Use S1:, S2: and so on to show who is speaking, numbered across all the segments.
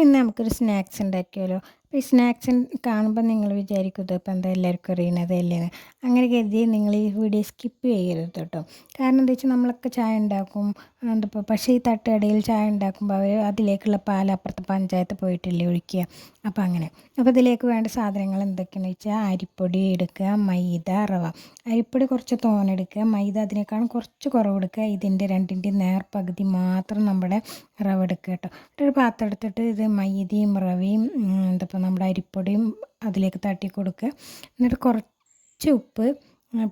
S1: ഇന്ന് നമുക്കൊരു സ്നാക്സ് ഉണ്ടാക്കിയാലോ ഈ സ്നാക്സ് കാണുമ്പോൾ നിങ്ങൾ വിചാരിക്കും ഇതിപ്പോൾ എന്താ എല്ലാവർക്കും അറിയണത് അല്ലേ അങ്ങനെ കരുതി നിങ്ങൾ ഈ വീഡിയോ സ്കിപ്പ് ചെയ്യരുത് കേട്ടോ കാരണം എന്താ വെച്ചാൽ നമ്മളൊക്കെ ചായ ഉണ്ടാക്കും. എന്തപ്പോൾ പക്ഷേ ഈ തട്ടുകടയിൽ ചായ ഉണ്ടാക്കുമ്പോൾ അവർ അതിലേക്കുള്ള പാൽ അപ്പുറത്തെ പഞ്ചായത്ത് പോയിട്ടില്ലേ ഒഴിക്കുക. അപ്പോൾ അങ്ങനെ. അപ്പോൾ ഇതിലേക്ക് വേണ്ട സാധനങ്ങൾ എന്തൊക്കെയാണെന്ന് വെച്ചാൽ അരിപ്പൊടി എടുക്കുക മൈദ റവ അരിപ്പൊടി കുറച്ച് തോനെടുക്കുക മൈദ അതിനേക്കാളും കുറച്ച് കുറവെടുക്കുക ഇതിന്റെ രണ്ടിന്റെയും നേർപകുതി മാത്രം നമ്മുടെ റവ എടുക്കുക കേട്ടോ ഒരു പാത്രം എടുത്തിട്ട് ഇത് മൈദയും റവയും എന്താ നമ്മുടെ അരിപ്പൊടിയും അതിലേക്ക് തട്ടി കൊടുക്കുക. എന്നിട്ട് കുറച്ച് ഉപ്പ്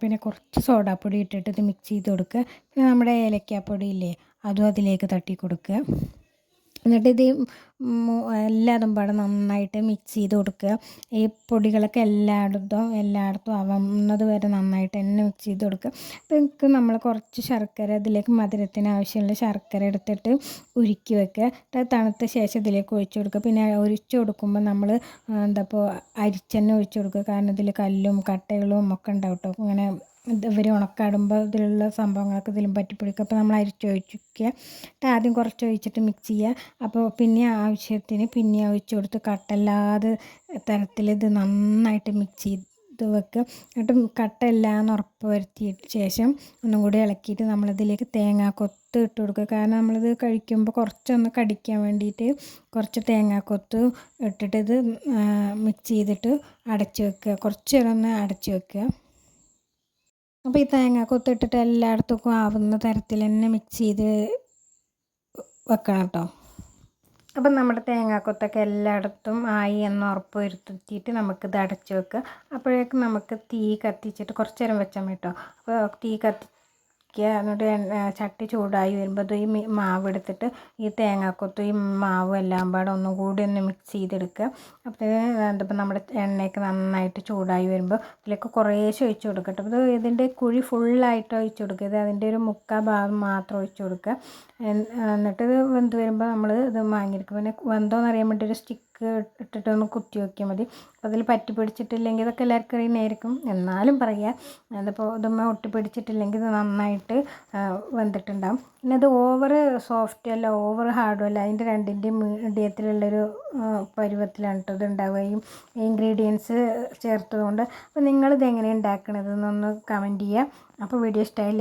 S1: പിന്നെ കുറച്ച് സോഡാപ്പൊടി ഇട്ടിട്ട് ഇത് മിക്സ് ചെയ്ത് കൊടുക്കുക. പിന്നെ നമ്മുടെ ഏലക്കാപ്പൊടി ഇല്ലേ അതും അതിലേക്ക് തട്ടി കൊടുക്കുക. എന്നിട്ട് ഇത് എല്ലാതും പാടെ നന്നായിട്ട് മിക്സ് ചെയ്ത് കൊടുക്കുക. ഈ പൊടികളൊക്കെ എല്ലായിടത്തും എല്ലായിടത്തും ആവുന്നത് വരെ നന്നായിട്ട് തന്നെ മിക്സ് ചെയ്ത് കൊടുക്കുക. അപ്പോൾ നമുക്ക് നമ്മൾ കുറച്ച് ശർക്കര ഇതിലേക്ക് മധുരത്തിന് ആവശ്യമുള്ള ശർക്കര എടുത്തിട്ട് ഉരുക്കി വെക്കുക. തണുത്ത ശേഷം ഇതിലേക്ക് ഒഴിച്ചു കൊടുക്കുക. പിന്നെ ഒഴിച്ചു കൊടുക്കുമ്പോൾ നമ്മൾ എന്താ ഇപ്പോൾ അരിച്ചെണ്ണ ഒഴിച്ചു കൊടുക്കുക. കാരണം ഇതിൽ കല്ലും കട്ടകളും ഒക്കെ ഉണ്ടാവും കേട്ടോ ഇങ്ങനെ ഇവർ ഉണക്കാടുമ്പോൾ ഇതിലുള്ള സംഭവങ്ങളൊക്കെ ഇതിലും പറ്റിപ്പിടിക്കും. അപ്പോൾ നമ്മൾ അരിച്ച് ഒഴിക്കുക എന്നിട്ട് ആദ്യം കുറച്ച് ഒഴിച്ചിട്ട് മിക്സ് ചെയ്യുക. അപ്പോൾ പിന്നെ ആവശ്യത്തിന് പിന്നെ ഒഴിച്ച് കൊടുത്ത് കട്ടല്ലാതെ തരത്തിൽ ഇത് നന്നായിട്ട് മിക്സ് ചെയ്ത് വെക്കുക. എന്നിട്ട് കട്ടയില്ലാന്ന് ഉറപ്പ് വരുത്തിയിട്ട് ശേഷം ഒന്നും കൂടി ഇളക്കിയിട്ട് നമ്മളിതിലേക്ക് തേങ്ങാക്കൊത്ത് ഇട്ട് കൊടുക്കുക. കാരണം നമ്മളിത് കഴിക്കുമ്പോൾ കുറച്ചൊന്ന് കടിക്കാൻ വേണ്ടിയിട്ട് കുറച്ച് തേങ്ങാക്കൊത്ത് ഇട്ടിട്ട് ഇത് മിക്സ് ചെയ്തിട്ട് അടച്ച് വെക്കുക. കുറച്ച് നേരം ഒന്ന് അടച്ച് വെക്കുക. അപ്പോൾ ഈ തേങ്ങ കൊത്തിട്ടിട്ട് എല്ലായിടത്തേക്കും ആവുന്ന തരത്തിൽ തന്നെ മിക്സ് ചെയ്ത് വെക്കണം കേട്ടോ. അപ്പം നമ്മുടെ തേങ്ങാക്കൊത്തൊക്കെ എല്ലായിടത്തും ആയി എന്ന് ഉറപ്പ് വരുത്തിയിട്ട് നമുക്കിത് അടച്ച് വെക്കുക. അപ്പോഴേക്കും നമുക്ക് തീ കത്തിച്ചിട്ട് കുറച്ച് നേരം വെച്ചാൽ കേട്ടോ. അപ്പോൾ തീ കത്തി വയ്ക്കുക എന്നിട്ട് ചട്ടി ചൂടായി വരുമ്പോൾ ഈ മാവ് എടുത്തിട്ട് ഈ തേങ്ങാക്കൊത്തും ഈ മാവും എല്ലാം പാടെ ഒന്നും കൂടി ഒന്ന് മിക്സ് ചെയ്തെടുക്കുക. അപ്പോഴത്തേക്ക് എന്തപ്പോൾ നമ്മുടെ എണ്ണയൊക്കെ നന്നായിട്ട് ചൂടായി വരുമ്പോൾ ഇതിലേക്ക് കുറേശ്ശെ ഒഴിച്ച് കൊടുക്കട്ടെ അപ്പോൾ ഇതിന്റെ കുഴി ഫുള്ളായിട്ട് ഒഴിച്ച് കൊടുക്കുക. ഇത് അതിന്റെ ഒരു മുക്കാൽ ഭാഗം മാത്രം ഒഴിച്ച് കൊടുക്കുക. എന്നിട്ട് ഇത് വെന്ത് വരുമ്പോൾ നമ്മൾ ഇത് വാങ്ങിയെടുക്കും. പിന്നെ വെന്തോന്ന് അറിയാൻ വേണ്ടി ഒരു സ്റ്റിക്ക് ഇട്ടിട്ടൊന്ന് കുത്തി നോക്കിയാൽ മതി. അതിൽ പറ്റി പിടിച്ചിട്ടില്ലെങ്കിൽ ഇതൊക്കെ എല്ലാവർക്കും അറിയുന്നതായിരിക്കും. എന്നാലും പറയുക അതിപ്പോൾ ഇതൊന്നും ഒട്ടി പിടിച്ചിട്ടില്ലെങ്കിൽ ഇത് നന്നായിട്ട് വെന്തിട്ടുണ്ടാവും പിന്നെ ഇത് ഓവർ സോഫ്റ്റ് അല്ല ഓവർ ഹാർഡും അല്ല. അതിന്റെ രണ്ടിന്റെയും മീഡിയത്തിലുള്ളൊരു പരുവത്തിലാണ് കേട്ടോ ഇത് ഉണ്ടാവുകയും ഇൻഗ്രീഡിയൻസ് ചേർത്തതുകൊണ്ട്. അപ്പോൾ നിങ്ങളിത് എങ്ങനെ ഉണ്ടാക്കണതെന്നൊന്ന് കമന്റ് ചെയ്യുക അപ്പോൾ വീഡിയോ ഇഷ്ടമായില്ലേ